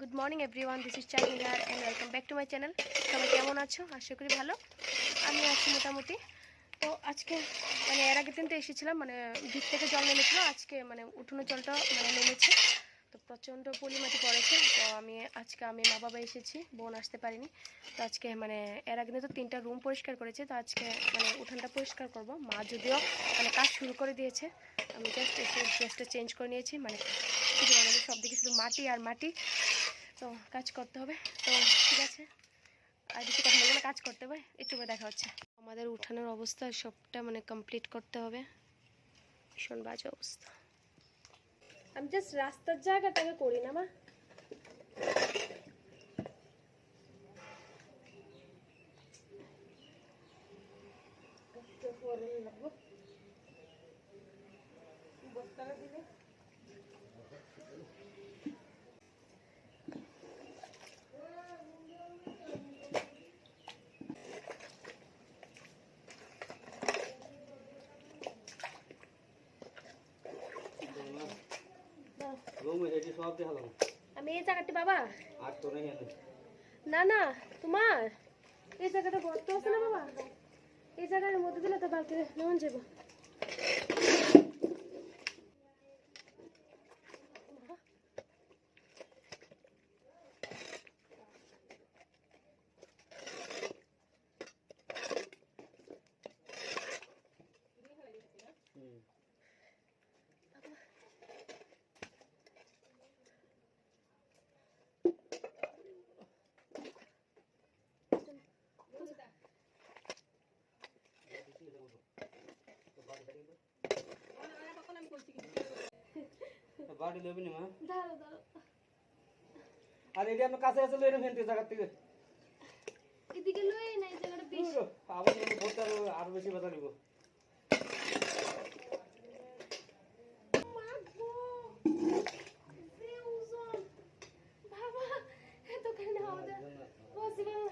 Good morning everyone this is shining R and welcome back to my channel সবাই কেমন আছো? আশা করি ভালো। আমি আছি মোটামুটি। তো আজকে মানে এর আগের দিন তো এসেছিলাম মানে ভিত থেকে জল নেমেছিল। আজকে মানে উঠোনো জলটা মানে নেমেছে। তো প্রচণ্ড পলিমাটি পড়েছে। তো আমি, আজকে আমি মা বাবা এসেছি, বোন আসতে পারিনি। তো আজকে মানে এর আগে তো তিনটা রুম পরিষ্কার করেছে, তো আজকে মানে উঠানটা পরিষ্কার করব। মা যদিও মানে কাজ শুরু করে দিয়েছে, আমি জাস্ট এসে ড্রেসটা চেঞ্জ করে নিয়েছি মানে শুধু আমাদের সব দিকে শুধু মাটি আর মাটি। তো কাজ করতে হবে। তো ঠিক আছে। আর কিছু কথা বলব কাজ করতে হবে। একটু দেখা হচ্ছে। আমাদের উঠানোর অবস্থা সবটা মানে কমপ্লিট করতে হবে। ভীষণ বাজে অবস্থা। আমি জাস্ট রাস্তার জায়গাটাকে করি না মা রুম এটি সব দেখালাম আমি এই জায়গাটি বাবা। আর তো নেই না না তোমার। এই জায়গাটা গর্ত আছে না বাবা? এই জায়গার মধ্যে দিলে তো বালতি নেমন যাব। বাড়ি লবি নি মা? দাঁড়ো দাঁড়ো আর এটি আমি কাছে কাছে লইরে ফেনতে জায়গা থেকে। এদিকে লই না এই জায়গাটা বেশ। আবার বলতে আরও বেশি নিব বাবা এতখানি আমাদের পসিবল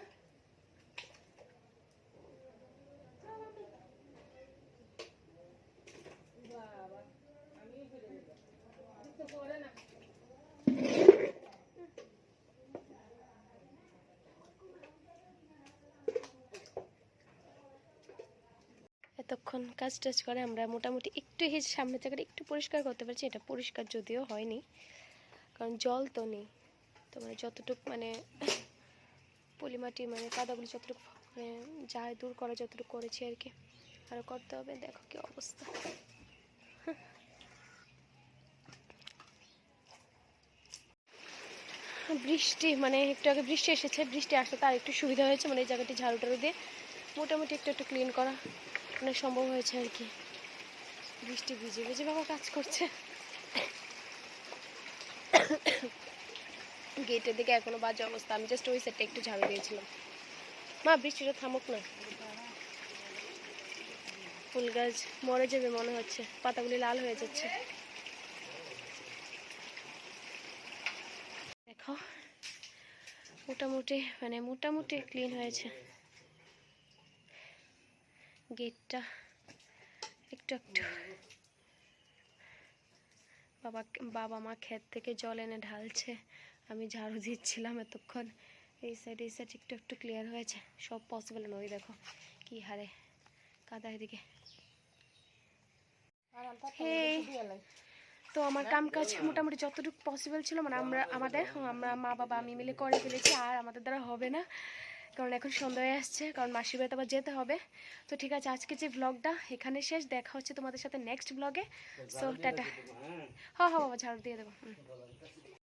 এতক্ষণ কাজ টাজ করে, আমরা মোটামুটি একটু এই সামনের জায়গাটা একটু পরিষ্কার করতে পারছি, এটা পরিষ্কার যদিও হয়নি, কারণ জল তো নেই। তো মানে যতটুক মানে পলিমাটি মানে কাদাগুলি যতটুকু মানে যায়, দূর করা যতটুকু করেছি আর কি আরও করতে হবে। দেখো কি অবস্থা। বৃষ্টি মানে একটু আগে বৃষ্টি এসেছে, বৃষ্টি আসলে তার একটু সুবিধা হয়েছে মানে এই জায়গাটি ঝাড়ু টাড়ু দিয়ে মোটামুটি একটু একটু ক্লিন করা। অনেক সম্ভব হয়েছে আর কি। বৃষ্টি ভিজে ভিজে বাবা কাজ করছে। গেটের দিকে এখনও বাজে অবস্থা। আমি জাস্ট ওই সাইডটা একটু ঝাড়ু দিয়েছিলাম। মা, বৃষ্টিটা থামুক না। ফুল গাছ মরে যাবে মনে হচ্ছে। পাতাগুলি লাল হয়ে যাচ্ছে। দেখো, মোটামুটি মানে মোটামুটি ক্লিন হয়েছে। গেটটা। একটু একটু। বাবা বাবা মা ক্ষেত থেকে জল এনে ঢালছে। আমি ঝাড়ু দিচ্ছিলাম এতক্ষণ। এই সাইড এই সাইড একটু একটু ক্লিয়ার হয়েছে। সব পসিবল নয় দেখো। কি হারে। কাদা এদিকে। তো আমার কাম কাজ মোটামুটি যতটুকু পসিবল ছিল মানে আমরা আমাদের আমরা মা বাবা আমি মিলে করে ফেলেছি আর আমাদের দ্বারা হবে না। কারণ এখন সন্ধ্যা হয়ে আসছে কারণ মাসির বাড়িতে আবার যেতে হবে। তো ঠিক আছে আজকে যে ব্লগটা এখানে শেষ দেখা হচ্ছে তোমাদের সাথে নেক্সট ব্লগে সো টাটা। হ্যাঁ। হ্যাঁ বাবা ঝাড়ু দিয়ে দেবো। হুম।